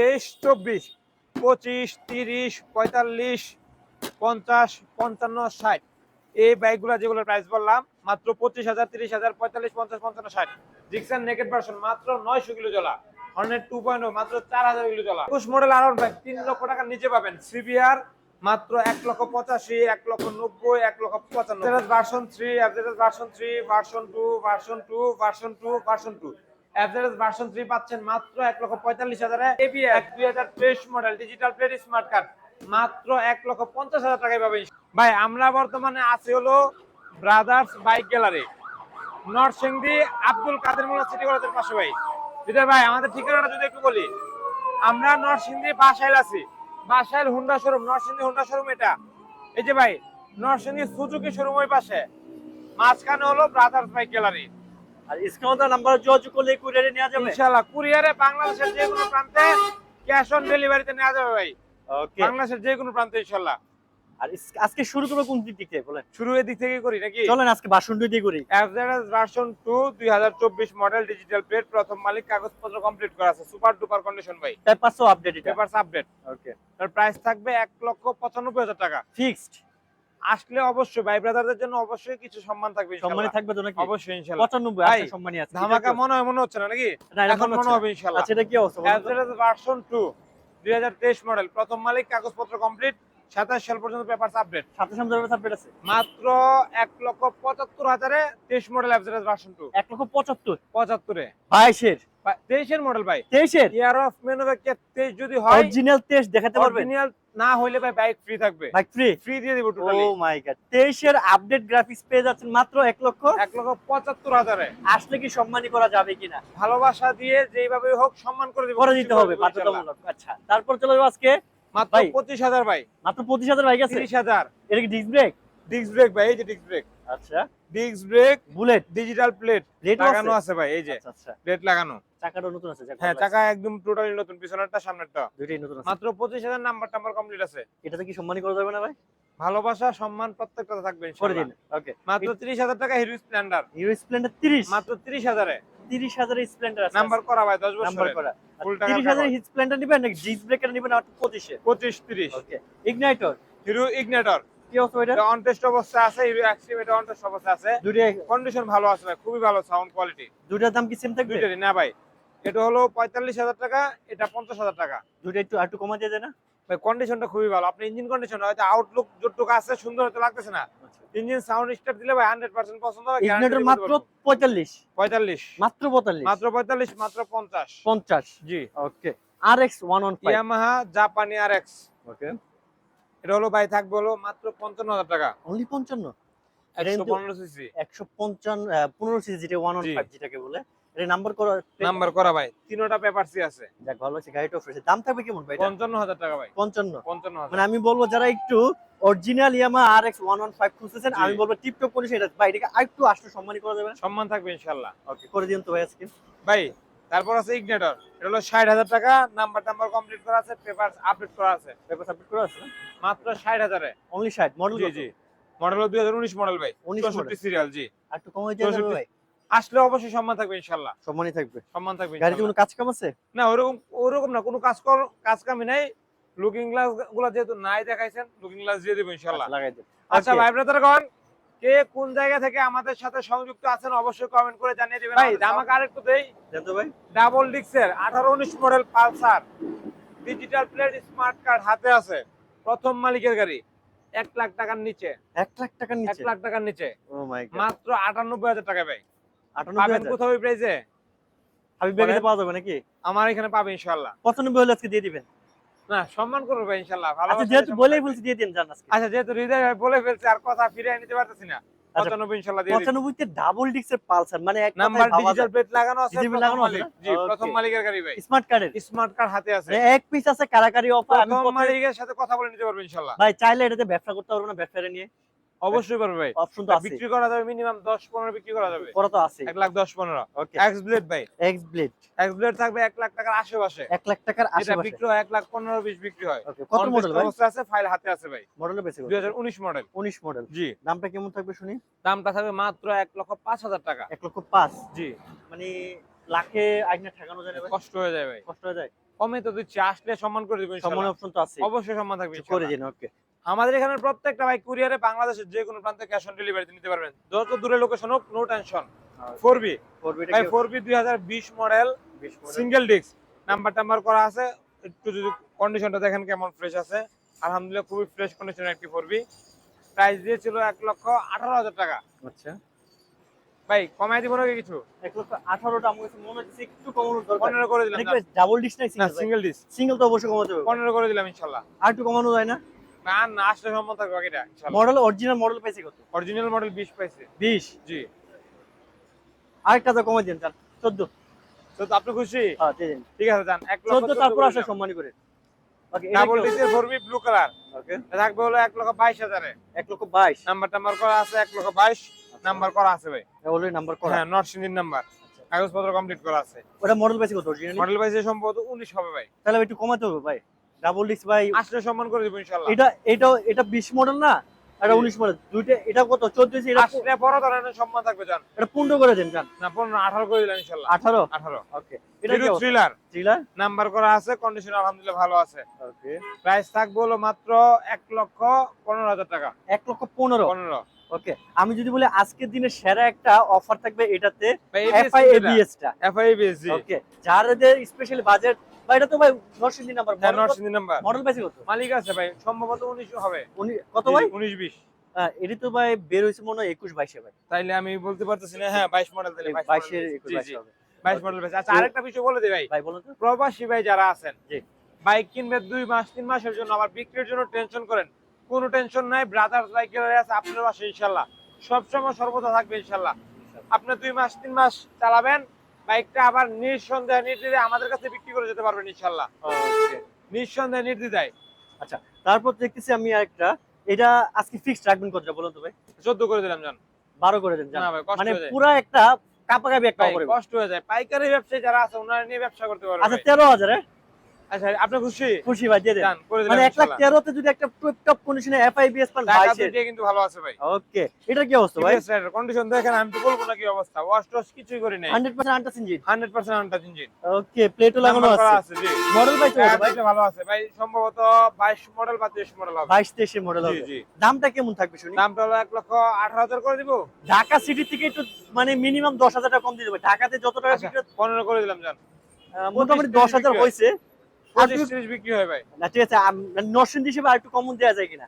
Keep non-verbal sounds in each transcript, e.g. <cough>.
তেইশ, চব্বিশ, পঁচিশ, তিরিশ, পঁয়তাল্লিশ, পঞ্চাশ, পঞ্চান্ন, ষাট। এই বাইকগুলো যেগুলো প্রাইস বললাম, মাত্র পঁচিশ হাজার, তিরিশ হাজার, পঁয়তাল্লিশ, পঞ্চাশ, পঞ্চান্ন, ষাট। জিক্সান নেকেট ভার্সন মাত্র নয়শো কিলো চলা হর্নেট টু পয়েন্ট মাত্র চার হাজার কিলো চলা একুশ মডেল আরন বাইক তিন লক্ষ টাকার নিচে পাবেন। সিবিআর মাত্র এক লক্ষ পঁচাশি, এক লক্ষ নব্বই, এক lakh পঁচান্ন। Version three version three version two version two version two version two average version three পাচ্ছেন মাত্র এক লক্ষ পঁয়তাল্লিশ হাজারে। এবিএস দুই হাজার তেইশ model digital plate smart card মাত্র এক লক্ষ পঞ্চাশ হাজার টাকায় পাবেন। ভাই আমরা বর্তমানে আছি হলো brothers bike gallery Narsingdi Abdul Kader Molla city কলেজের পাশে ভাই। বিজয় ভাই আমাদের ঠিকানাটা যদি একটু বলি। আমরা নরসিংদী বাসাইল আছি। Basail Honda showroom Narsingdi Honda showroom এটা। এই যে ভাই নরসিংদী সুজুকি শোরুম ওই পাশে। মাঝখানে হলো ব্রাদার্স বাইক গ্যালারি আর স্ক্রিনে নাম্বার যোগাযোগ করলে কুরিয়ারে নেওয়া যাবে? ইনশাআল্লাহ কুরিয়ারে বাংলাদেশের যে কোনো প্রান্তে ক্যাশ অন ডেলিভারিতে নেওয়া যাবে ভাই। ওকে বাংলাদেশের যে কোনো প্রান্তে ইনশাআল্লাহ। আর আজকে শুরু করব কোন দিক থেকে বলেন? শুরু এদিক থেকে করি নাকি? চলেন আজকে বাসন দুই দিয়ে করি। Average version 2 2024 model digital plate প্রথম মালিক কাগজপত্র কমপ্লিট করা আছে। সুপার ডুপার কন্ডিশন ভাই। পেপারসও আপডেট এটা পেপারস আপডেট ওকে তার প্রাইস থাকবে 1 লক্ষ 95 হাজার টাকা। ফিক্সড আসলে অবশ্যই ভাই ব্রাদারদের জন্য অবশ্যই কিছু সম্মান থাকবে সম্মানী থাকবে তো নাকি? অবশ্যই ইনশাআল্লাহ। 95 আছে সম্মানী আছে ধামাকা মনে হয় মনে হচ্ছে না নাকি? এখন মনে হবে ইনশাআল্লাহ। আচ্ছা এটা কি অবস্থা? তো? ভার্সন 2 2023 মডেল প্রথম মালিক কাগজপত্র কমপ্লিট 27 সাল পর্যন্ত পেপারস আপডেট সাথে সাথে ধরে আপডেট আছে? মাত্র 1 লক্ষ 75 হাজারে 23 মডেল অ্যাভারেজ ভার্সন 2 এক লক্ষ পঁচাত্তর? 75 এ বাইশের? 23 এর মডেল ভাই। তেইশের? ইয়ার অফ ম্যানুফ্যাকচার 23 যদি হয় অরিজিনাল টেস্ট দেখাতে পারবেন অরিজিনাল না হইলে ভাই বাইক ফ্রি থাকবে। বাইক ফ্রি ফ্রি দিয়ে দিব ও মাই গড তেইশের আপডেট গ্রাফিক্স পেয়ে যাচ্ছেন মাত্র 1 লক্ষ। 1 লক্ষ 75 হাজারে। আসলে কি সম্মানী করা যাবে কিনা? ভালোবাসা দিয়ে যেইভাবে হোক সম্মান করে দিব। করে দিতে হবে বাধ্যতামূলক। আচ্ছা তারপর চলে যাব আজকে। মাত্র ভাই। 25000 ভাই। মাত্র পঁচিশ হাজার গেছে আছে? 30000 এটা কি ডিস্ক ব্রেক ডিস্ক ব্রেক ভাই এই যে ডিস্ক ব্রেক আচ্ছা। Disc brake Bullet digital plate লাগানো আছে? ভাই এই যে আচ্ছা আচ্ছা। প্লেট লাগানো। চাকাটা নতুন আছে হ্যাঁ চাকা একদম টোটালি নতুন পিছনেরটা সামনেরটা। দুইটাই নতুন আছে। মাত্র 25000 নাম্বার টাম্বার কমপ্লিট আছে। এটাতে কি সম্মানী করা যাবে না ভাই? ভালোবাসা সম্মান প্রত্যেকটা থাকবে ইনশাআল্লাহ। ওকে মাত্র 30000 টাকা হিরো স্প্লেন্ডার হিরো স্প্লেন্ডার 30 মাত্র 30000 এ তিরিশ হাজারের স্প্লেন্ডার আছে। নাম্বার করা ভাই 10 নাম্বার বছরের করা। ফুল টাকা তিরিশ হাজারের স্প্লেন্ডার নিবেন নাকি? ডিস্ক ব্রেকার নিবেন আর পঁচিশে। 25 30 ওকে ইগনাইটর হিরো ইগনিটর কি অবস্থা এটা এটা অন টেস্ট অবস্থা আছে হিরো অ্যাক্সিভ এটা অন টেস্ট অবস্থা আছে। দুইটা কন্ডিশন ভালো আছে ভাই খুবই ভালো সাউন্ড কোয়ালিটি দুইটার দাম কি সেম থাকবে? দুইটারই না ভাই। এটা হলো 45000 টাকা এটা 50000 টাকা। দুইটা একটু একটু কমা দিয়ে না। ভাই কন্ডিশনটা খুবই ভালো। আপনি ইঞ্জিন কন্ডিশন হয়তো আউটলুক যতটুকু আছে সুন্দর হতে লাগতেছে না। ইঞ্জিন সাউন্ড স্টার্ট দিলে ভাই 100% পছন্দ হবে মাত্র পঁয়তাল্লিশ। 45 মাত্র পঁয়তাল্লিশ। মাত্র 45 মাত্র 50 পঞ্চাশ। জি। Okay R X one Yamaha জাপানি আরএক্স ওকে এটা হলো ভাই থাকবে হলো মাত্র 55000 টাকা। অনলি পঞ্চান্ন? এটা কিন্তু 115 সিসি একশো পঞ্চান্ন পনেরো সিজি যেটা ওয়ান ওয়ান ফাইভ যেটাকে বলে। এটা নাম্বার করা নাম্বার করা ভাই। তিনোটা পেপারসি আছে। যাক ভালো আছে গাড়িটা ফ্রেশ দাম থাকবে কেমন ভাই এটা? 55000 টাকা ভাই। পঞ্চান্ন। 55000 মানে আমি বলব যারা একটু অরিজিনাল ইয়ামা খুঁজতেছেন আমি বলব টিপটপ করে সেটা ভাই এটাকে আরেকটু আসলে সম্মানী করা যাবে সম্মান থাকবে ইনশাআল্লাহ। ওকে করে দিন তো ভাই আজকে। ভাই তারপর আছে ইগনিটর এটা হলো 60000 টাকা। নাম্বার টাম্বার কমপ্লিট করা আছে পেপারস আপডেট করা আছে। পেপার সাবমিট করা আছে? মাত্র 60000 এ অনলি ষাট? মডেল জি জি। মডেল হলো 2019 মডেল ভাই। 19 model। 64 সিরিয়াল জি। আর একটু কমাই দিয়ে যাবে ভাই? আসলে অবশ্যই সম্মান থাকবে ইনশাআল্লাহ সম্মানই থাকবে। সম্মান থাকবে গাড়িতে কোনো কাজ কাম আছে? না ওরকম ওরকম না। কোনো কাজ কাজ কামি নাই। লুকিং গ্লাসগুলা যেহেতু নাই দেখাইছেন লুকিং গ্লাস দিয়ে দেবো ইনশাআল্লাহ আচ্ছা, লাগাই দেন আচ্ছা. ভাই ব্রাদারগণ কে কোন জায়গা থেকে আমাদের সাথে সংযুক্ত আছেন অবশ্যই কমেন্ট করে জানিয়ে দিবেন ভাই আমাকে আরেকটু দেই। দেন তো ভাই? ডাবল ডিক্সের আঠারো উনিশ model Pulsar. Digital plate smart card হাতে আছে। প্রথম মালিকের গাড়ি এক লাখ টাকার নিচে। এক লাখ টাকার এক নিচে লাখ টাকার নিচে। ও মাই গড মাত্র আটানব্বই হাজার টাকা ভাই। পাবেন হাজার? কোথাও প্রাইসে হাবিব পাওয়া যাবে নাকি? আমার এখানে পাবে ইনশাল্লাহ পঁচানব্বই হলে আজকে দিয়ে দিবেন। না সম্মান করব ভাই ইনশাল্লাহ। ভালো আচ্ছা যেহেতু বলেই বলছি দিয়ে দিন জানাস আচ্ছা যেহেতু হৃদয় ভাই বলে ফেলছে আর কথা ফিরে নিতে পারতেছি না। আচ্ছা, মানে এক নাম্বার ডিজিটাল প্লেট লাগানো আছে প্রথম মালিক। জি প্রথম মালিকের গাড়ি ভাই। স্মার্ট কার্ড স্মার্ট কার্ড হাতে আছে। এক পিস আছে কারাকারি অফার মালিকের সাথে কথা বলে নিতে পারব ইনশাল্লাহ। ভাই চাইলে এটাতে ব্যবসা করতে পারব না ব্যবসা নিয়ে। অবশ্যই পারবে ভাই। অপশন তো আছে। বিক্রি করা যাবে মিনিমাম দশ পনেরো বিক্রি করা যাবে। করা তো আছে এক লাখ দশ পনেরো। ওকে এক্স ব্লেড ভাই। এক্স ব্লেড এক্স ব্লেড থাকবে এক লাখ টাকার আশেপাশে। এক লাখ টাকার আশেপাশে। বিক্রি হয় এক লাখ পনেরো বিশ বিক্রি হয়। ওকে কত মডেল ভাই? অবস্থা আছে ফাইল হাতে আছে ভাই। মডেলও বেশি দুই হাজার উনিশ মডেল উনিশ মডেল জি। দামটা কেমন থাকবে শুনি? দামটা থাকবে মাত্র এক লক্ষ পাঁচ হাজার টাকা। এক লক্ষ পাঁচ। জি। মানে লাখে আইনা ঠেকানো যায় না কষ্ট হয়ে যায় ভাই। কষ্ট হয়ে যায়? কমে তো দিচ্ছি আসলে সম্মান করে দিব সম্মান অপশন তো আছে অবশ্যই সম্মান থাকবে করে দিন ওকে আমাদের এখানে প্রত্যেকটা ভাই কুরিয়ারে বাংলাদেশের যে কোনো প্রান্তে ক্যাশ অন ডেলিভারিতে নিতে পারবেন। যত দূরে লোকেশন হোক নো টেনশন ফোর বি ভাই ফোর বি দুই হাজার বিশ মডেল সিঙ্গেল ডিস্ক নাম্বার টাম্বার করা আছে। একটু যদি কন্ডিশনটা দেখেন কেমন ফ্রেশ আছে। আলহামদুলিল্লাহ খুবই ফ্রেশ কন্ডিশনের একটি ফোর বি প্রাইস দিয়েছিল এক লক্ষ আঠারো হাজার টাকা। আচ্ছা। ভাই কমাই দিব নাকি কিছু? এক লক্ষ আঠারোটা আমার কাছে মনে হচ্ছে একটু কমানোর দরকার। পনেরো করে দিলাম ডাবল নাই না সিঙ্গেল সিঙ্গেল ডিস্ক সিঙ্গেল তো অবশ্যই কমাতে হবে। পনেরো করে দিলাম ইনশাল্লাহ। আর একটু কমানো যায় না? না না আসলে থাকবে বাকিটা মডেল অরিজিনাল মডেল পাইছি কত? অরিজিনাল মডেল বিশ পাইছে। বিশ? জি। আরেকটা তো কমাই দিন চান। চোদ্দ। তো আপনি খুশি? হ্যাঁ ঠিক আছে যান এক চোদ্দ তারপর সম্মানী করে। ডাবল ব্লু কালার হলো এক লক্ষ বাইশ হাজারে। এক লক্ষ বাইশ। নাম্বার টাম্বার করা আছে এক লক্ষ বাইশ। নাম্বার করা আছে ভাই। অলরেডি নাম্বার করা। হ্যাঁ নাম্বার কাগজপত্র কমপ্লিট করা আছে। ওটা মডেল কত? মডেল সম্ভবত উনিশ হবে ভাই। তাহলে একটু কমাতে হবে ভাই। ডাবল ডিস্ক ভাই আসলে সম্মান করে দিব ইনশাল্লাহ এটা এটা এটা বিশ মডেল না? এটা জি। উনিশ মডেল দুইটা এটা কত? চোদ্দ এটা আসলে বড় ধরনের সম্মান থাকবে জান। এটা পনেরো করে দেন জান। না পনেরো আঠারো করে দিলাম ইনশাল্লাহ। আঠারো? আঠারো। ওকে। এটা কি থ্রিলার থ্রিলার নাম্বার করা আছে কন্ডিশন আলহামদুলিল্লাহ ভালো আছে। ওকে। প্রাইস থাকবে হলো মাত্র এক লক্ষ পনেরো হাজার টাকা। এক লক্ষ পনেরো? পনেরো। ওকে। আমি যদি বলি আজকের দিনে সেরা একটা অফার থাকবে এটাতে ভাই এফআই এবিএস টা। এফআইবিএসজি ওকে। যাদের স্পেশালি বাজেট এটা তো ভাই নরসিংদী নাম্বার হ্যাঁ নট সিন্দি নাম্বার মডেল পাইছি কত? মালিক আছে ভাই সম্ভবত উনিশ হবে। কত ভাই? উনিশ বিশ। হ্যাঁ, এটি তো ভাই বের হয়েছে মনে হয় একুশ বাইশে ভাই। তাইলে আমি বলতে পারতেছি না হ্যাঁ বাইশ মডেল দিলে বাইশের একুশ বাইশে হবে। বাইশ মডেল আচ্ছা আরেকটা বিষয় বলে দিই ভাই। ভাই বলুন তো। প্রবাসী ভাই যারা আছেন জি। বাইক কিনবে দুই মাস তিন মাসের জন্য আবার বিক্রির জন্য টেনশন করেন। কোনো টেনশন নাই ব্রাদার সাইকেল আছে আপনার বাসে ইনশাল্লাহ। সবসময় সর্বদা থাকবে ইনশাল্লাহ। আপনি দুই মাস তিন মাস চালাবেন বাইকটা আবার নিঃসন্দেহে নির্দ্বিধায় আমাদের কাছে বিক্রি করে যেতে পারবেন ইনশাল্লাহ নিঃসন্দেহে নির্দিদায় আচ্ছা তারপর দেখতেছি আমি আরেকটা। এটা আজকে ফিক্সড রাখবেন কতটা বলুন তো ভাই? চোদ্দ করে দিলাম জান। বারো করে দেন জান। মানে পুরো একটা কাপাকাপি একটা করে কষ্ট হয়ে যায়। পাইকারি ব্যবসায়ী যারা আছে ওনারা নিয়ে ব্যবসা করতে পারবে আচ্ছা ভাই। তেরো হাজার আচ্ছা আপনি খুশি? খুশি ভাই দিয়ে দেন। জান করে দিলাম মানে এক লাখ ইনশাল্লাহ। তেরোতে যদি একটা টপ টপ কন্ডিশনে এফআইবিএস পান টাকা বাইশের কিন্তু ভালো আছে ভাই। ওকে এটা কি অবস্থা ভাই? কন্ডিশন দেখেন আমি তো বলব না কি অবস্থা। ওয়াশ টস কিছুই করি নাই। Hundred percent untouch engine hundred percent untouch engine okay প্লেটও লাগানো আছে। মডেল পাইছে কত ভাই? ভালো আছে। ভাই সম্ভবত বাইশ মডেল বা মডেল হবে। বাইশ তেইশের মডেল হবে। দামটা কেমন থাকবে শুনি? দামটা হলো এক লক্ষ আঠারো হাজার করে দিব। ঢাকা সিটি থেকে একটু মানে মিনিমাম দশ হাজার টাকা কম দিয়ে দেবে। ঢাকাতে যত টাকা আচ্ছা, বিক্রি হয়, পনেরো করে দিলাম জান। মোটামুটি পঁচিশ, দশ বিক্রি হয় ভাই। না ঠিক আছে নরসিংদী হিসেবে আর একটু কমন দেওয়া যায় কিনা?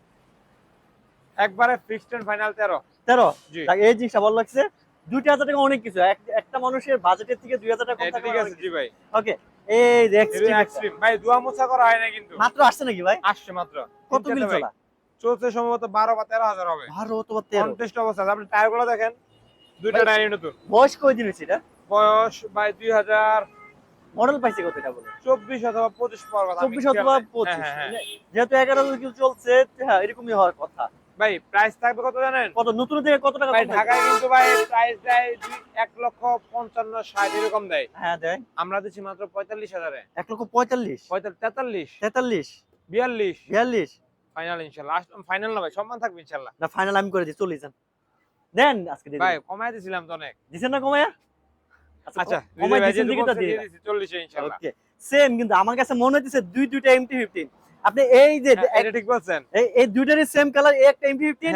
একবারে ফিক্সড এন্ড ফাইনাল তেরো। তেরো? জি। এই জিনিসটা ভালো লাগছে। দুইটা হাজার টাকা অনেক কিছু। একটা মানুষের বাজেটের থেকে দুই হাজার টাকা কম ঠিক আছে জি ভাই। ওকে এই এক্সট্রিম এক্সট্রিম ভাই দুয়া মোছা করা হয় না কিন্তু। মাত্র আসছে নাকি ভাই? আসছে মাত্র। কত মিল চলা? চলছে সম্ভবত বারো বা তেরো হাজার হবে। বারো অথবা তেরো। কন্টেস্ট অবস্থা। আপনি টায়ারগুলো দেখেন। দুইটা টায়ারই নতুন। বয়স কয় দিন হয়েছে এটা বয়স ভাই দুই হাজার মডেল পাইছে কত এটা বলে? চব্বিশ অথবা পঁচিশ চব্বিশ অথবা পঁচিশ। হ্যাঁ, হ্যাঁ, হ্যাঁ। যেহেতু এগারো কিছু চলছে হ্যাঁ এরকমই হওয়ার কথা। ভাই প্রাইস থাকবে কত জানেন? কত? নতুন থেকে কত টাকা ভাই ঢাকায় কিন্তু ভাই প্রাইস দেয় এক লক্ষ পঞ্চান্ন ষাট এরকম দেয়। হ্যাঁ দেয়। আমরা দিচ্ছি মাত্র পঁয়তাল্লিশ হাজারে। এক লক্ষ পঁয়তাল্লিশ? পঁয়তাল্লিশ তেতাল্লিশ। তেতাল্লিশ? বিয়াল্লিশ। বিয়াল্লিশ? ফাইনাল ইনশাল্লাহ। ফাইনাল না ভাই সম্মান থাকবে ইনশাল্লাহ। না ফাইনাল আমি করে দিই চল্লিশ যান দেন আজকে ভাই। কমাই দিছিলাম তো অনেক। দিছেন না কমায়া? আচ্ছা কমাই দিকে তো দিয়ে দিয়ে? দিছি ওকে সেম কিন্তু আমার কাছে মনে হচ্ছে দুই দুইটা এমটি ফিফটিন আপনি এই যে হ্যাঁ, এটা ঠিক বলছেন। এই দুইটারই সেম কালার একটা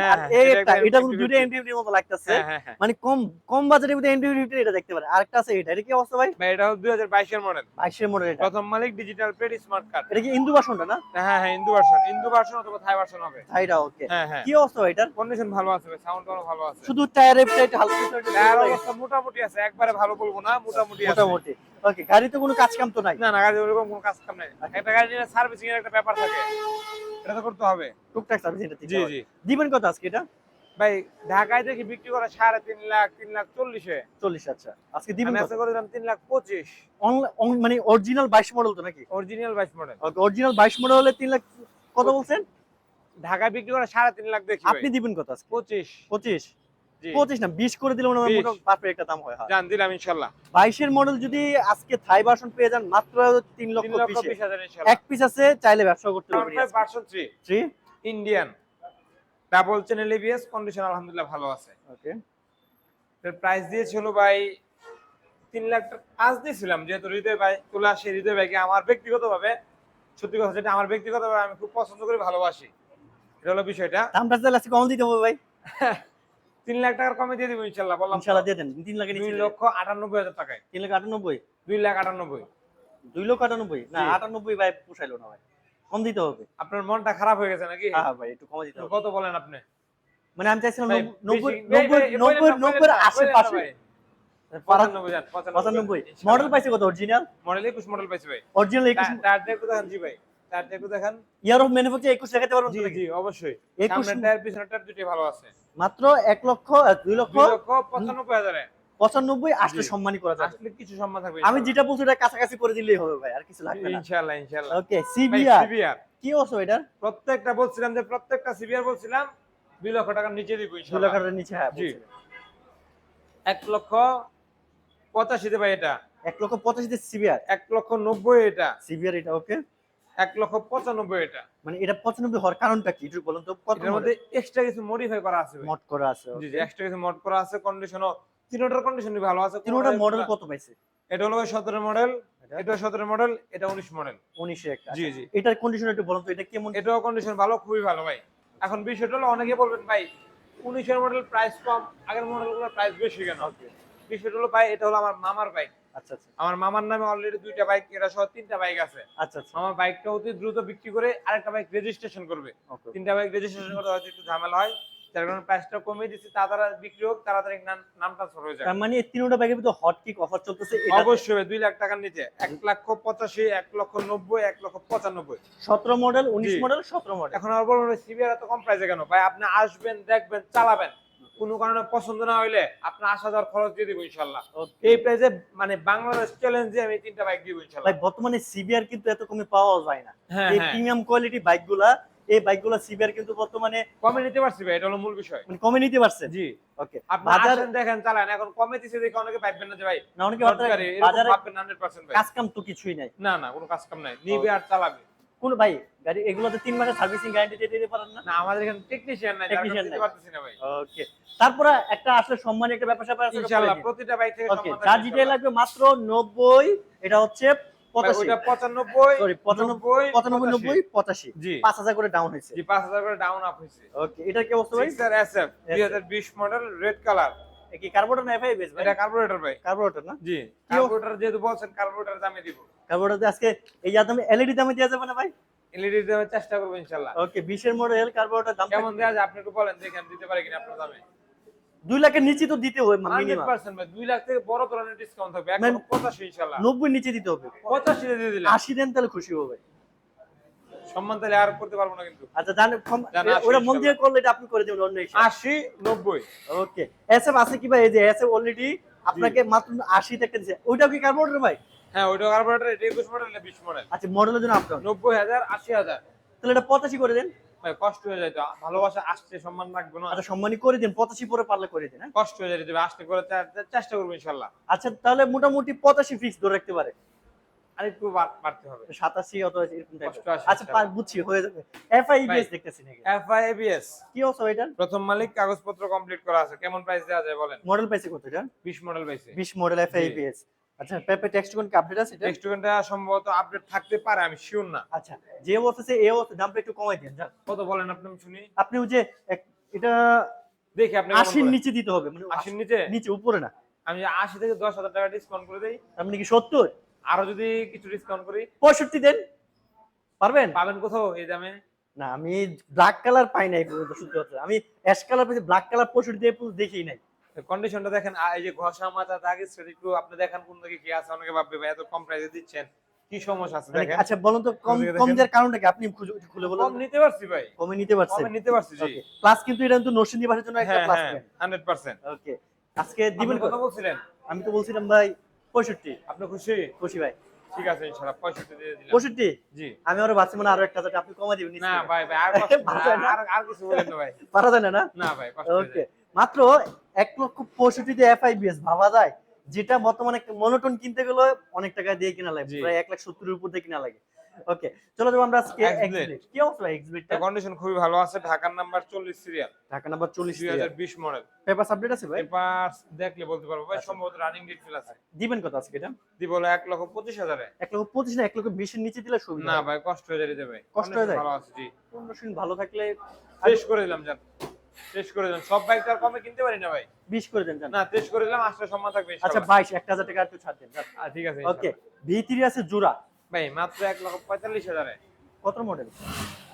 হ্যাঁ, আর এই একটা এটা কিন্তু MT-15 দুইটা এমটি ফিফটিন মতো লাগতেছে। হ্যাঁ মানে কম কম বাজেটের মধ্যে এটা দেখতে পারে আরেকটা আছে এটা। এটা কি অবস্থা ভাই? ভাই এটা হলো দুই হাজার বাইশের মডেল বাইশের মডেল এটা। প্রথম মালিক ডিজিটাল প্লেট স্মার্ট কার্ড এটা কি ইন্দু বাসনটা না? হ্যাঁ হ্যাঁ ইন্দু ভার্সন ইন্দু ভার্সন অথবা থাই ভার্সন হবে। এটা ওকে কি অবস্থা ভাই এটার? কন্ডিশন ভালো আছে ভাই সাউন্ড ভালো আছে। শুধু টায়ারের প্লেট হালকা টায়ার অবস্থা মোটামুটি আছে একবারে ভালো বলব না মোটামুটি আছে। মোটামুটি। ওকে গাড়িতে কোনো কাজ কাম তো নাই? না না গাড়ি ওরকম কোনো কাজ কাম নাই একটা গাড়ি নিলে সার্ভিসিং এর একটা ব্যাপার থাকে। এটা তো করতে হবে। টুকটাক সার্ভিস এটা জি জি। দিবেন কত আজকে এটা? ভাই ঢাকায় দেখি বিক্রি করে সাড়ে তিন লাখ তিন লাখ চল্লিশে। চল্লিশ আচ্ছা। আজকে দিবেন আমি কত? আশা করে তিন লাখ পঁচিশ। মানে অরিজিনাল বাইশ মডেল তো নাকি? অরিজিনাল বাইশ মডেল অরিজিনাল বাইশ মডেল হলে তিন লাখ কত বলছেন? ঢাকায় বিক্রি করে সাড়ে তিন লাখ দেখি আপনি দিবেন কত আজকে? পঁচিশ। পঁচিশ? পঁচিশ না বিশ করে দিলে মনে হয় পারফেক্ট একটা দাম হয় জান দিলাম ইনশাল্লাহ। বাইশের মডেল যদি আজকে থাই ভার্সন পেয়ে যান মাত্র তিন লক্ষ বিশে হাজার এক পিস আছে চাইলে ব্যবসা করতে পারবেন। Version three three Indian double channel ABS condition আলহামদুলিল্লাহ ভালো আছে। ওকে এর প্রাইস দিয়েছিল ভাই তিন লাখ আজ দিয়েছিলাম যেহেতু হৃদয় ভাই চলে আসে হৃদয় ভাইকে আমার ব্যক্তিগতভাবে সত্যি কথা যেটা আমার ব্যক্তিগতভাবে আমি খুব পছন্দ করি ভালোবাসি। এটা হলো বিষয়টা। দামটা তাহলে কম দিতে হবে ভাই। <laughs> তিন লাখ টাকার কমে দিয়ে দিব ইনশাল্লাহ বললাম তো। ইনশাআল্লাহ দিয়ে দেন তিন লাখের দুই লক্ষ আটানব্বই হাজার টাকায়। তিন লাখ আটানব্বই? দুই লাখ আটানব্বই। দুই লক্ষ আটানব্বই? না আটানব্বই ভাই পোষাইলো না ভাই। কম দিতে হবে। আপনার মনটা খারাপ হয়ে গেছে নাকি? হ্যাঁ ভাই একটু কমে দিতে হবে। কত বলেন আপনি? মানে আমি চাইছিলাম নব্বই নব্বই নব্বই নব্বই আশেপাশে। পঁচানব্বই ইনশাল্লাহ। মডেল পাইছে কত অরিজিনাল মডেল একুশ মডেল পাইছে ভাই। অরিজিনাল একুশ ভাই। তার একটু দেখান। ইয়ার অফ ম্যানুফ্যাকচার একুশ দেখাতে পারবেন জি জি অবশ্যই। সামনের টায়ার পিছনের টায়ার দুটোই ভালো আছে। মাত্র লক্ষ লক্ষ? লক্ষ আসলে জি। সম্মানই করা যাবে। আসলে কিছু সম্মান থাকবে আমি যেটা বলছি ওটা কাছাকাছি করে দিলেই হবে ভাই আর কিছু লাগবে না। ইনশাআল্লাহ ইনশাআল্লাহ ওকে সিবিআর সিবিআর কি অবস্থা এটার? প্রত্যেকটা বলছিলাম যে প্রত্যেকটা সিবিআর বলছিলাম দুই লক্ষ টাকার নিচে দিব দুই ইনশাআল্লাহ লক্ষের নিচে হ্যাঁ জি। লক্ষ পঁচাশিতে ভাই এটা। এক লক্ষ পঁচাশিতে সিবিআর এক লক্ষ নব্বই এটা। সিবিআর এটা ওকে এক লক্ষ পঁচানব্বই এটা। মানে এটা পঁচানব্বই হওয়ার কারণটা কি? একটু বলুন তো এটার মধ্যে এক্সট্রা কিছু মডিফাই করা আছে। মড করা আছে জি জি এক্সট্রা কিছু মড করা আছে কন্ডিশনও তিনোটার কন্ডিশনই ভালো আছে তিনোটা মডেল কত পাইছে? এটা হলো সতেরো মডেল এটা? এটা সতেরো মডেল এটা উনিশ মডেল উনিশে একটা জি জি। এটার কন্ডিশন একটু বলুন তো এটা কেমন? এটাও কন্ডিশন ভালো খুবই ভালো ভাই। এখন বিষয়টা হলো অনেকে বলবেন ভাই উনিশের মডেল প্রাইস কম আগের মডেলগুলোর প্রাইস বেশি কেন? বিষয়টা হলো ভাই এটা হলো আমার মামার বাইক আচ্ছা আচ্ছা। আমার মামার নামে অলরেডি দুইটা বাইক এটা সহ তিনটা বাইক আছে। আচ্ছা আচ্ছা। আমার বাইকটা অতি দ্রুত বিক্রি করে আরেকটা বাইক রেজিস্ট্রেশন করবে। তিনটা বাইক রেজিস্ট্রেশন করতে হয়তো একটু ঝামেলা হয়। যার কারণে প্রাইসটা কমিয়ে দিচ্ছি তাড়াতাড়ি বিক্রি হোক তাড়াতাড়ি নাম- ট্রান্সফার হয়ে যায় মানে এই তিনোটা ব্যাগের ভিতরে হট কিক অফার চলতেছে এটা অবশ্যই ভাই, দুই লাখ টাকার নিচে। এক লক্ষ পঁচাশি এক লক্ষ নব্বই এক লক্ষ পঁচানব্বই। সতেরো মডেল উনিশ মডেল সতেরো মডেল এখন আর বলবেন সিবিআর এত কম প্রাইসে কেন? ভাই আপনি আসবেন দেখবেন চালাবেন। কোনো কারণে পছন্দ না হইলে আপনার আসা যাওয়ার খরচ দিয়ে দিব ইনশাল্লাহ। এই প্রাইসে মানে বাংলাদেশ চ্যালেঞ্জে আমি তিনটা বাইক দিব ইনশাল্লাহ। ভাই বর্তমানে সিবিআর কিন্তু এত কমে পাওয়া যায় না। হ্যাঁ এই প্রিমিয়াম কোয়ালিটি বাইকগুলা এই বাইকগুলা সিবিআর কিন্তু বর্তমানে কমে নিতে পারছি ভাই এটা হলো মূল বিষয়। মানে কমে নিতে পারছেন জি। ওকে আপনি বাজার দেখেন চালান। এখন কমে দিছে দেখে অনেকে পাইবেন না যে ভাই না অনেকে বাজারে ভাববেন 100% ভাই। কাজ কাম তো কিছুই নাই। না না কোনো কাজ কাম নাই। নিবে আর চালাবে। কোন ভাই গাড়ি এগুলোতে তিন মাসের সার্ভিসিং গ্যারান্টি দিতে পারেন না? না আমাদের এখানে টেকনিশিয়ান নাই দিতে নাই। ভাই। ওকে তারপরে একটা আসলে সম্মানী একটা ব্যাপার স্যাপার আছে ইনশাআল্লাহ প্রতিটা বাইক থেকে ওকে সম্মান যার থাকবে যেটাই লাগবে মাত্র নব্বই এটা হচ্ছে ভাই, পঁচাশি। ওইটা 95 Sorry, 95, 95 পঁচানব্বই নব্বই পঁচাশি। জি। পাঁচ হাজার করে ডাউন হয়েছে। জি 5000 করে ডাউন আপ হইছে ওকে এটা কি অবস্থা ভাই? 6 SF 2020 মডেল রেড কালার কি কার্বোরেটর না এফআই বেস ভাই? এটা কার্বোরেটর ভাই। কার্বোরেটর না? জি কার্বোরেটর যেহেতু বলছেন কার্বোরেটর দামে দিব। কার্বোরেটর আজকে এই যা দামে এলইডি দামে দেওয়া যাবে না ভাই? এলইডি দেওয়ার চেষ্টা করব ইনশাআল্লাহ ওকে বিশের মডেল কার্বোরেটর দাম কেমন দেয়া যায়? আপনি একটু বলেন দেখি আমি দিতে পারি কিনা আপনার দামে। দুই লাখের নিচে তো দিতে হবে মিনিমাম 100% ভাই 2 লাখ থেকে বড় ধরনের ডিসকাউন্ট থাকবে একদম মানে- 85 ইনশাআল্লাহ নব্বই নিচে দিতে হবে। 85 দিয়ে দিলাম। আশি দেন তাহলে খুশি হবে সম্মান তাহলে আর করতে পারব না কিন্তু। আচ্ছা জান ওটা মন দিয়ে করলে এটা আপনি করে দেবেন অন্য হিসাব। 80 90 ওকে। এসএফ আছে কি ভাই? এই যে এসএফ অলরেডি আপনাকে মাত্র 80 টাকা দিছে। ওইটাও কি কার্বোরেটর ভাই? হ্যাঁ কার্বোরেটর এটা 21 মডেল না 20 মডেল আচ্ছা মডেলের জন্য আপডাউন 90000 80000 তাহলে এটা 85 করে দেন। ভাই কষ্ট হয়ে যায় তো। ভালোবাসা আসছে সম্মান রাখব না। আচ্ছা সম্মানী করে দিন 85 পরে পারলে করে দিন হ্যাঁ? কষ্ট হয়ে যায় যদি আসতে করে চেষ্টা করব ইনশাল্লাহ। আচ্ছা তাহলে মোটামুটি 85 ফিক্স ধরে রাখতে পারে। আর একটু বাড়- বাড়তে হবে। 87 অথবা এরকম আচ্ছা বুঝছি হয়ে যাবে। এফআইবিএস দেখতেছি নাকি? এফআইএবিএস কি অবস্থা এটা প্রথম মালিক কাগজপত্র কমপ্লিট করা আছে। কেমন প্রাইস দেওয়া যায় বলেন? মডেল পাইছে কত এটা 20 মডেল পাইছে। 20 মডেল এফআইবিএস আচ্ছা পেপে টেক্সট কোন আপডেট আছে টেক্সটুকেনটা সম্ভবত আপডেট থাকতে পারে আমি শিওর না। আচ্ছা যে এই অবস্থা দামটা একটু কমাই দেন যান। কত বলেন আপনি আমি শুনি? আপনি ওই যে এটা দেখি আপনি 80 নিচে দিতে হবে মানে 80 নিচে? নিচে উপরে না। আমি 80 থেকে 10000 টাকা ডিসকাউন্ট করে দেই। আপনি কি 70 আরও যদি কিছু ডিসকাউন্ট করি 65 দেন। পারবেন? পাবেন কোথাও এই দামে? না আমি ব্ল্যাক কালার পাই নাই সত্যি কথা আমি অ্যাশ কালার পেয়েছি ব্ল্যাক কালার 65 দিয়ে দেখি নাই। কন্ডিশনটা দেখেন এই যে ঘষা মাথা দাগ সেটা একটু আপনি দেখেন কোন দিকে কি আছে অনেকে ভাববে ভাই এত কম প্রাইসে দিচ্ছেন। কি সমস্যা আছে মানে দেখেন? আচ্ছা বলুন তো কম কম। দেওয়ার কারণটা কি? আপনি খুলে বলুন। কম নিতে পারছি ভাই। কমে নিতে পারছেন। কমে নিতে পারছি জি। প্লাস কিন্তু এটা কিন্তু নরসিংদী ভাষার জন্য একটা প্লাস হ্যাঁ 100% ওকে আজকে দিবেন কথা বলছিলেন? আমি তো বলছিলাম ভাই 65 আপনি খুশি? খুশি ভাই। ঠিক আছে ইনশাআল্লাহ 65 দিয়ে দিলাম। 65 জি। আমি আরও বাসি মনে আরও একটা আপনি কমা দিবেন না ভাই ভাই আর? <laughs> আর আর কিছু বলেন না ভাই। পারা যায় না না? ভাই ওকে মাত্র এক লক্ষ পঁয়ষট্টি দিয়ে এফআইবিএস ভাবা যায়? যেটা বর্তমানে মনোটন কিনতে গেলে অনেক টাকা দিয়ে কিনা লাগে। প্রায় এক লাখ সত্তরের উপর দিয়ে কিনা লাগে। ওকে চলো যাব আমরা আজকে। কি অবস্থা এক্সবিটটা কন্ডিশন খুবই ভালো আছে ঢাকার নাম্বার চল্লিশ সিরিয়াল ঢাকা নাম্বার চল্লিশ দুই হাজার বিশ মডেল পেপার সাবজেক্ট আছে ভাই? পেপার দেখলে বলতে পারব ভাই আচ্ছা। সম্ভবত রানিং ডেট ফিল আছে। দিবেন কত আজকে এটা? দি বলো এক লক্ষ পঁচিশ হাজারে। এক লক্ষ পঁচিশ না লক্ষ বিশের নিচে দিলে সুবিধা না ভাই কষ্ট হয়ে যাবে ভাই। কষ্ট হয়ে যায়? ভালো আছে জি। কন্ডিশন ভালো থাকলে টেস্ট করে দিলাম জান। টেস্ট করে দিলাম। সব বাইক আর কমে কিনতে পারি না ভাই? বিশ করে দেন না টেস্ট করে দিলাম আসলে সম্মান থাকবে আচ্ছা ইনশাআল্লাহ। বাইশ এক হাজার টাকা একটু ছাড় দেন ঠিক আছে ওকে ইনশাআল্লাহ। আছে জোড়া। ভাই মাত্র এক লক্ষ পঁয়তাল্লিশ হাজারে। কত মডেল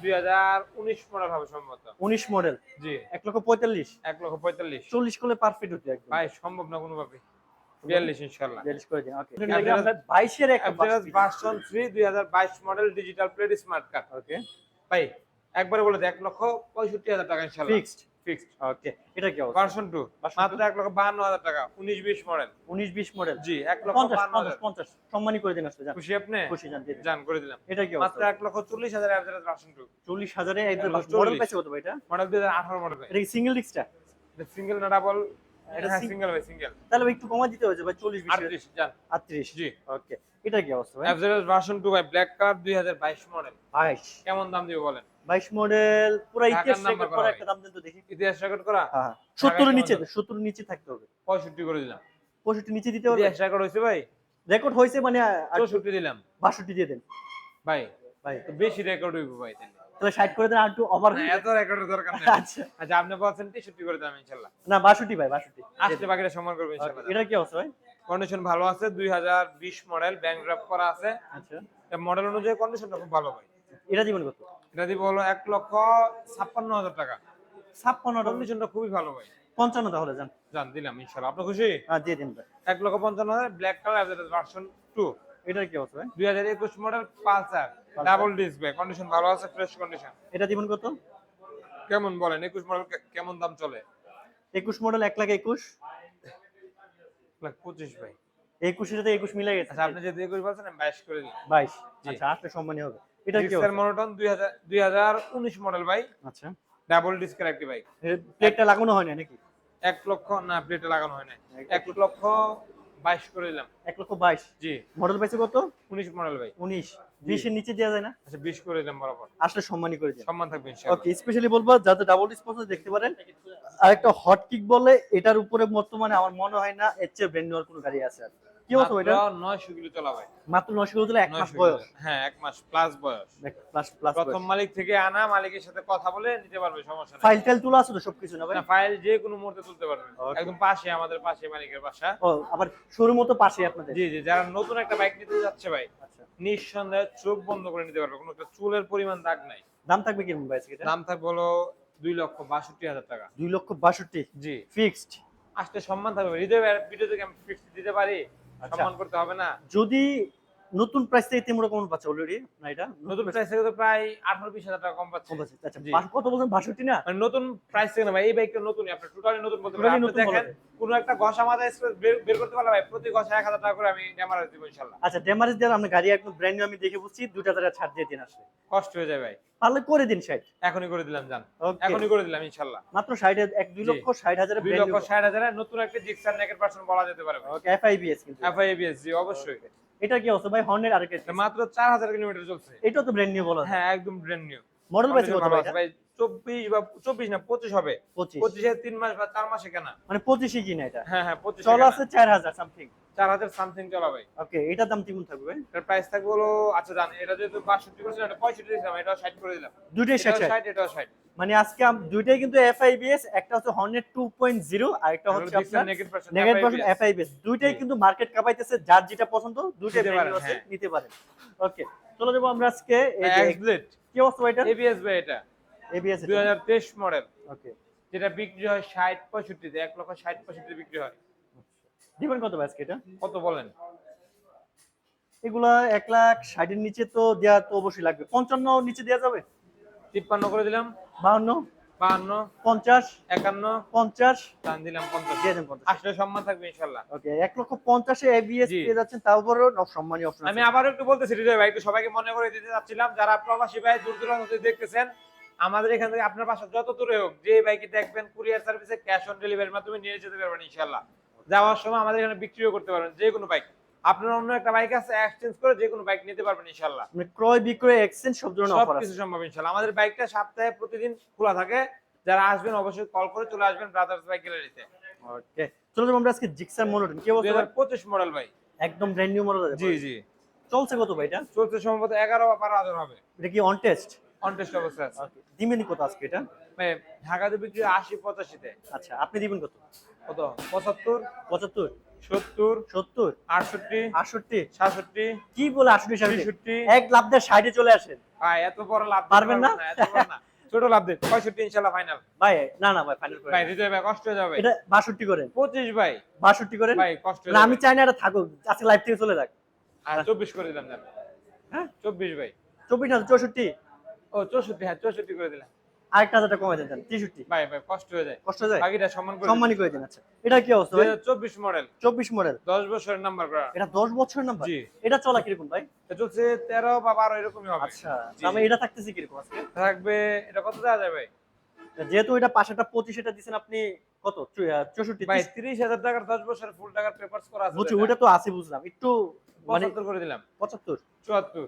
দুই হাজার উনিশ মডেল হবে সম্ভবত। উনিশ মডেল জি। এক লক্ষ পঁয়তাল্লিশ? এক লক্ষ পঁয়তাল্লিশ। চল্লিশ করলে পারফেক্ট হতো একদম। ভাই সম্ভব না কোনোভাবে বিয়াল্লিশ ইনশাল্লাহ বিয়াল্লিশ করে দিন ওকে বাইশের একটা ভার্সন থ্রি দুই হাজার বাইশ model digital plate smart card okay ভাই একবারে বলে এক লক্ষ পঁয়ষট্টি হাজার টাকা ইনশাল্লাহ ফিক্সড ফিক্সড ওকে এটা কি অবস্থা? ভার্সন টু Version মাত্র এক লক্ষ বাহান্ন হাজার টাকা উনিশ বিশ মডেল উনিশ বিশ মডেল জি এক লক্ষ পঞ্চাশ বাহান্ন পঞ্চাশ হাজার। পঞ্চাশ। সম্মানই করে দিন আসলে খুশি আপনি? খুশি জান। জান করে দিলাম। এটা কি মাত্র অবস্থা? এক লক্ষ চল্লিশ হাজার অ্যাভারেজ ভার্সন টু চল্লিশ হাজারে একদম এক মডেল। পাইছে কত ভাই এটা? মডেল দুই হাজার আঠারো মডেল এটা সিঙ্গেল ডিস্কটা সিঙ্গেল না ডাবল এটা হ্যাঁ সিঙ্গেল ভাই সিঙ্গেল তাহলে একটু কমা দিতে হয়েছে ভাই চল্লিশ বিশ। আটত্রিশ জান আটত্রিশ। জি। ওকে এটা কি অবস্থা ভাই? ভার্সন টু ভাই ব্ল্যাক কালার দুই হাজার বাইশ মডেল বাইশ। কেমন দাম দিব বলেন? বাইশ মডেল পুরো ইতিহাস রেকর্ড করা একটা দাম দেন তো দেখি। ইতিহাস রেকর্ড করা? হ্যাঁ সত্তরের কেমন নিচে দাম? সত্তরের নিচে থাকতে হবে। পঁয়ষট্টি করে দিলাম। পঁয়ষট্টি নিচে দিতে হবে? ইতিহাস রেকর্ড ভাই? রেকর্ড মানে চৌষট্টি দিলাম। বাষট্টি দিয়ে দেন। ভাই ভাই। তো বেশি রেকর্ড হইব ভাই তাহলে। তাহলে ষাট করে দেন আর একটু ওভার এত রেকর্ডের দরকার নেই। আচ্ছা। আচ্ছা আপনি বলছেন তেষট্টি করে দিলাম ইনশাল্লাহ। না বাষট্টি ভাই বাষট্টি। আসলে বাকিটা সম্মান করব ইনশাল্লাহ। এটা কি অবস্থা ভাই? কন্ডিশন ভালো আছে দুই হাজার বিশ মডেল ব্যাংক ড্রাফট করা আছে। আচ্ছা। মডেল অনুযায়ী কন্ডিশনটা খুব ভালো ভাই। এটা দিবেন কত এটা দিব হলো এক লক্ষ ছাপ্পান্ন হাজার টাকা। ছাপ্পান্ন কন্ডিশনটা খুবই ভালো ভাই। পঞ্চান্ন তাহলে যান। জান দিলাম ইনশাল্লাহ আপনি খুশি? হ্যাঁ দিয়ে দিন ভাই। এক লক্ষ পঞ্চান্ন হাজার ব্ল্যাক কালার ভার্সন টু এটার কি অবস্থা দুই হাজার একুশ মডেল পালসার। ডাবল ডিস্ক ভাই কন্ডিশন ভালো আছে ফ্রেশ কন্ডিশন এটা দিবেন কত? কেমন বলেন একুশ মডেল কেমন দাম চলে? একুশ মডেল এক লাখ একুশ। লাখ পঁচিশ ভাই। একুশের সাথে একুশ মিলে গেছে। আচ্ছা আপনি যদি একুশ বলছেন আমি বাইশ করে দিই বাইশ। আচ্ছা আসলে সম্মানী হবে। এটা কি অবস্থা? মনোটন দুই হাজার দুই হাজার উনিশ মডেল ভাই। আচ্ছা। ডাবল ডিস্কের একটি বাইক প্লেটটা লাগানো হয় না নাকি? এক লক্ষ না প্লেটে লাগানো হয় না এক লক্ষ বাইশ করে দিলাম এক লক্ষ বাইশ? জি। মডেল পাইছে কত? উনিশ মডেল ভাই। উনিশ। বিশের নিচে দেওয়া যায় না? আচ্ছা বিশ করে দিলাম বরাবর। আসলে সম্মানী করে দিন। সম্মান থাকবে ইনশাআল্লাহ। ওকে স্পেশালি বলব যাতে ডাবল ডিসপোজার দেখতে পারেন আর একটা হট কিক বলে এটার উপরে বর্তমানে আমার মনে হয় না এর চেয়ে ব্র্যান্ড নেওয়ার কোনো গাড়ি আছে আর কি অবস্থা এটা নয়শো কিলো চলা ভাই। মাত্র নশো কিলো দিলে এক মাস বয়স? হ্যাঁ এক মাস প্লাস বয়স। প্লাস প্লাস প্রথম মালিক থেকে আনা মালিকের সাথে কথা বলে নিতে পারবে সমস্যা নেই। ফাইল টাইল তোলা আছে তো সবকিছু না ভাই? না ফাইল যে কোনো মুহূর্তে তুলতে Okay. একদম পাশে আমাদের পাশে মালিকের বাসা। ও আবার শোরুম মতো পাশে আপনাদের? জি জি যারা নতুন একটা বাইক নিতে যাচ্ছে ভাই আচ্ছা। নিঃসন্দেহে চোখ বন্ধ করে নিতে পারবে। কোনো একটা চুলের পরিমাণ দাগ নাই। দাম থাকবে কীরকম ভাই আজকে দাম থাকবে হলো দুই লক্ষ বাষট্টি হাজার টাকা। দুই লক্ষ বাষট্টি? জি। ফিক্সড আসতে সম্মান থাকবে হৃদয় ভিডিও থেকে আমি ফিক্স দিতে পারি? আচ্ছা। সম্মান করতে হবে না যদি নতুন প্রাইস থেকে তিমুরা কেমন পাচ্ছে অলরেডি না এটা? নতুন প্রাইস থেকে তো প্রায় আঠারো বিশ হাজার টাকা কম পাচ্ছে। কম পাচ্ছে আচ্ছা কত বলছেন? বাষট্টি না? মানে নতুন প্রাইস থেকে না ভাই এই বাইকটা নতুনই আপনি টোটালি নতুন বলতে পারেন আপনি দেখেন কোনো একটা ঘষা স্ক্র্যাচ বের করতে পারলে ভাই প্রতি ঘষা এক হাজার টাকা করে আমি ড্যামারেজ দিব ইনশাল্লাহ। আচ্ছা ডেমারেজ দেওয়ার আমরা গাড়ি একদম ব্র্যান্ড নিউ আমি দেখে বুঝছি দুটা টাকা ছাড় দিয়ে দিন আসলে। কষ্ট হয়ে যায় ভাই। পারলে করে দিন ষাট। এখনই করে দিলাম জান এখনই করে দিলাম ইনশাল্লাহ। মাত্র ষাট এক দুই জি। লক্ষ ষাট হাজারে দুই লক্ষ ষাট হাজারে নতুন একটা জিক্সার নেকের পার্সন বলা যেতে পারে ওকে এফআইবিএস কিন্তু। এফআইএবিএস জি অবশ্যই। এটা কি অবস্থা? ভাই হর্নের আর কি মাত্র চার হাজার কিলোমিটার চলছে। এটা তো ব্র্যান্ড নিউ বলো হ্যাঁ একদম ব্র্যান্ড নিউ মডেল বেশি কত ভাই? চব্বিশ বা চব্বিশ না পঁচিশ হবে। পঁচিশে। তিন মাস বা চার মাসে কেনা। মানে পঁচিশে কিনা এটা? হ্যাঁ হ্যাঁ পঁচিশ চল আছে চার হাজার সামথিং চার হাজার সামথিং চলা ভাই ওকে এটার দাম কেমন থাকবে এটার প্রাইস থাকবে হলো আচ্ছা জান এটা যেহেতু বাষট্টি করেছিলাম এটা পঁয়ষট্টি দিয়েছিলাম এটাও ষাট করে দিলাম। দুইটাই ষাট। ষাট এটাও ষাট। মানে আজকে দুইটাই কিন্তু এফআইবিএস একটা হচ্ছে হর্নের টু পয়েন্ট জিরো আর একটা হচ্ছে আপনার নেগেটিভ পার্সেন্ট এফআইবিএস দুইটাই কিন্তু মার্কেট কাপাইতেছে যার যেটা পছন্দ দুইটাই নিতে পারেন, হ্যাঁ। নিতে পারেন। ওকে চলে যাব আমরা আজকে এই যে কি অবস্থা ভাই এটা এবিএস ভাই এটা। ABS model. ওকে। যেটা বিক্রি হয় লক্ষ ষাট পঁয়ষট্টিতে বিক্রি হয়। দিবেন কত ভাই এটা? কত বলেন? এগুলা লাখ নিচে তো তো অবশ্যই লাগবে। পঞ্চান্ন নিচে দেওয়া যাবে? তিপ্পান্ন করে দিলাম। বাহান্ন? বাহান্ন। পঞ্চাশ? একান্ন। পঞ্চাশ? টান দিলাম পঞ্চাশ। দিয়ে দেন পঞ্চাশ। আসলে সম্মান থাকবে ইনশাল্লাহ। ওকে এক লক্ষ পঞ্চাশে এবিএস জি। পেয়ে যাচ্ছেন তাও বড় সম্মানীয় অপশন আমি আবার একটু বলতেছি ভাই একটু সবাইকে মনে করে দিতে চাচ্ছিলাম যারা প্রবাসী ভাই দূর দূরান্ত থেকে দেখতেছেন আমাদের এখান থেকে আপনার বাসা যত দূরে হোক যে বাইকে দেখবেন কুরিয়ার সার্ভিসে ক্যাশ অন ডেলিভারির মাধ্যমে নিয়ে যেতে পারবেন ইনশাল্লাহ যাওয়ার সময় আমাদের এখানে বিক্রিও করতে পারবেন যে কোনো বাইক আপনার অন্য একটা বাইক আছে এক্সচেঞ্জ করে যে কোনো বাইক নিতে পারবেন ইনশাল্লাহ মানে ক্রয় বিক্রয় এক্সচেঞ্জ সব ধরনের অফার আছে। সম্ভব ইনশাল্লাহ আমাদের বাইকটা সপ্তাহে প্রতিদিন খোলা থাকে। যারা আসবেন অবশ্যই কল করে চলে আসবেন ব্রাদার্স বাইক গ্যালারিতে ওকে চলো যাব আমরা আজকে জিক্সার মনোটন কি অবস্থা? হাজার পঁচিশ মডেল ভাই। একদম ব্র্যান্ড নিউ মডেল জি জি। চলছে কত ভাই এটা? চলছে সম্ভবত এগারো বা বারো হাজার হবে। এটা কি অন টেস্ট অনটেস্ট অবস্থা আছে। দিবেনি কত আজকে এটা? মানে ঢাকাতে বিক্রি আশি পঁচাশিতে। আচ্ছা আপনি দিবেন কত? কত? পঁচাত্তর? পঁচাত্তর। সত্তর? সত্তর? আটষট্টি? আটষট্টি? সাতষট্টি? কি বলে আটষট্টি এক লাভ দিয়ে ষাটে চলে আসেন। ভাই এত বড় লাভ পারবেন না? এত বড় না। ছোট লাভ দিন পঁয়ষট্টি ইনশাল্লাহ ফাইনাল ভাই না না ভাই ফাইনাল ভাই ভাই কষ্ট হয়ে যাবে। এটা বাষট্টি করেন। পঁচিশ ভাই। বাষট্টি করেন? ভাই কষ্ট হয়ে না আমি। চাই না এটা থাকুক আজকে লাইভ থেকে চলে যাক। আর চব্বিশ করে দিলাম হ্যাঁ? চব্বিশ ভাই। চব্বিশ না চৌষট্টি। ও চৌষট্টি হ্যাঁ চৌষট্টি করে দিলাম। আরেকটা হাজারটা কমাই দেন তেষট্টি। ভাই ভাই কষ্ট হয়ে যায়। কষ্ট যায়? বাকিটা সম্মান করে সম্মানই করে দিন আচ্ছা। এটা কি অবস্থা ভাই? চব্বিশ মডেল চব্বিশ মডেল দশ বছরের নাম্বার করা। এটা দশ বছরের নাম্বার জি। এটা চলা কীরকম ভাই? এটা চলছে তেরো বা বারো এরকমই হবে। আচ্ছা আমি এটা থাকতেছি আজকে? থাকবে এটা কত দেওয়া যায় ভাই? যেহেতু এটা পাশেটা আপনি কত? চু- আহ, চৌষট্টি ভাই টাকার বছরের ফুল টাকার পেপারস করা আছে বুঝছি ওটা তো আছে বুঝলাম। একটু মানে পঁচাত্তর করে দিলাম। পঁচাত্তর? চুয়াত্তর।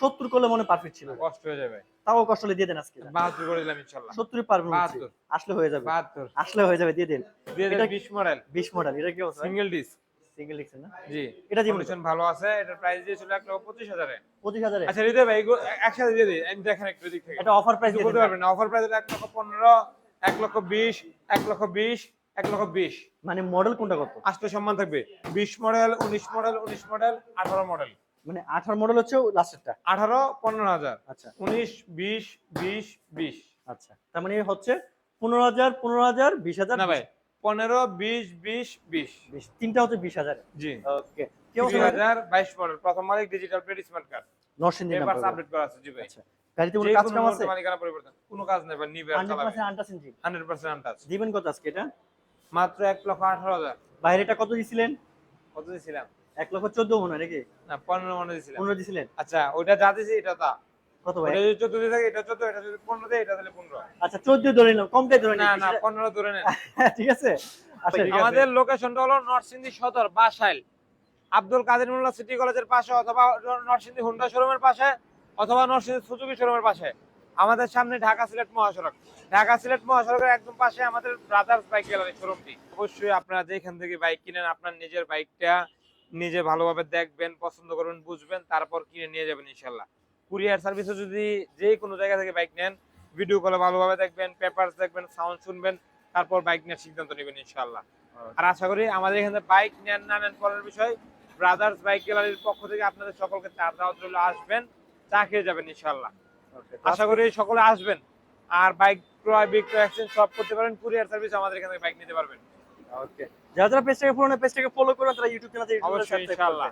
সত্তর করলে মনে পারফেক্ট ছিল। কষ্ট হয়ে যাবে। তাও কষ্ট হলে দিয়ে দেন আজকে। বাহাত্তর করে দিলাম ইনশাল্লাহ। সত্তরই পারবেন আসলে হয়ে যাবে। বাহাত্তর। আসলে হয়ে যাবে দিয়ে দেন। এটা- বিশ মডেল বিশ মডেল এটা কি সিঙ্গেল ডিস সিঙ্গেল লিখছেন না? জি। এটা জীবন কন্ডিশন ভালো আছে এটার প্রাইস দিয়েছিল এক লক্ষ পঁচিশ হাজারে। পঁচিশ হাজারে? আচ্ছা হৃদয় ভাই একসাথে দিয়ে দিই আমি দেখেন একটু দিক থেকে। এটা অফার প্রাইস দিয়ে বলতে পারবেন না। অফার প্রাইস এক লক্ষ পনেরো এক লক্ষ বিশ এক লক্ষ বিশ এক লক্ষ বিশ। মানে মডেল কোনটা কত? আসতে সম্মান থাকবে। বিশ মডেল উনিশ মডেল উনিশ মডেল আঠারো মডেল মানে আঠারো মডেল হচ্ছে লাস্টেরটা আঠারো পনেরো হাজার। আচ্ছা। উনিশ বিশ বিশ বিশ। আচ্ছা। তার মানে হচ্ছে পনেরো হাজার পনেরো হাজার বিশ হাজার না ভাই পনেরো বিশ বিশ বিশ। বিশ। তিনটা হচ্ছে বিশ হাজার। জি। ওকে। কি দুই অবস্থা ভাই? হাজার বাইশ মডেল প্রথম মালিক digital plate smart card Narsingdi number update করা আছে জি ভাই। আচ্ছা। গাড়িতে কোনো কাজ কাম আছে? মালিকানা পরিবর্তন। কোনো কাজ নেই ভাই নিবে আর হান্ড্রেড চালাবে percent untouch engine hundred percent untouch দিবেন কত আজকে এটা? মাত্র এক লক্ষ আঠারো হাজার। বাইরেটা কত দিছিলেন? কত দিয়েছিলাম এক লক্ষ চোদ্দ মনে নাকি? না পনেরো মনে দিয়েছিলাম পনেরো দিছিলেন? আচ্ছা ওইটা যা দিয়েছি এটা তা। কত ভাই? যদি চোদ্দ দিয়ে থাকে এটা চোদ্দ এটা যদি পনেরো দেয় এটা দিলে পনেরো। আচ্ছা চোদ্দ ধরে নিলাম কমটাই ধরে না না পনেরো ধরে নেন। <laughs> ঠিক আছে? ঠিক আছে। আমাদের লোকেশনটা হলো নরসিংদী সদর বাসাইল। আব্দুল কাদের মোল্লা সিটি কলেজের পাশে অথবা নরসিংদী হুন্ডা শোরুমের পাশে অথবা নরসিংদী সুজুকি শোরুমের পাশে। আমাদের সামনে ঢাকা সিলেট মহাসড়ক। ঢাকা সিলেট মহাসড়কের একদম পাশে আমাদের ব্রাদার্স বাইক গ্যালারি শোরুমটি। অবশ্যই আপনারা যেখান থেকে বাইক কিনেন আপনার নিজের বাইকটা নিজে ভালোভাবে দেখবেন পছন্দ করবেন বুঝবেন তারপর কিনে নিয়ে যাবেন ইনশাল্লাহ। কুরিয়ার সার্ভিসে যদি যে কোনো জায়গা থেকে বাইক নেন ভিডিও কলে ভালোভাবে দেখবেন পেপারস দেখবেন সাউন্ড শুনবেন তারপর বাইক নেওয়ার সিদ্ধান্ত নেবেন ইনশাল্লাহ। আর আশা করি আমাদের এখানে বাইক নেন না নেন পরের বিষয় ব্রাদার্স বাইক গ্যালারির পক্ষ থেকে আপনাদের সকলকে চা দাওয়াত রইল আসবেন চা খেয়ে যাবেন ইনশাল্লাহ। আশা করি সকলে আসবেন আর বাইক ক্রয় বিক্রয় এক্সচেঞ্জ সব করতে পারেন কুরিয়ার সার্ভিস আমাদের এখানে বাইক নিতে পারবেন। ওকে। যারা যারা পেজটাকে ফলো পেজটাকে ফলো করবেন তারা ইউটিউব চ্যানেল ইনশাআল্লাহ।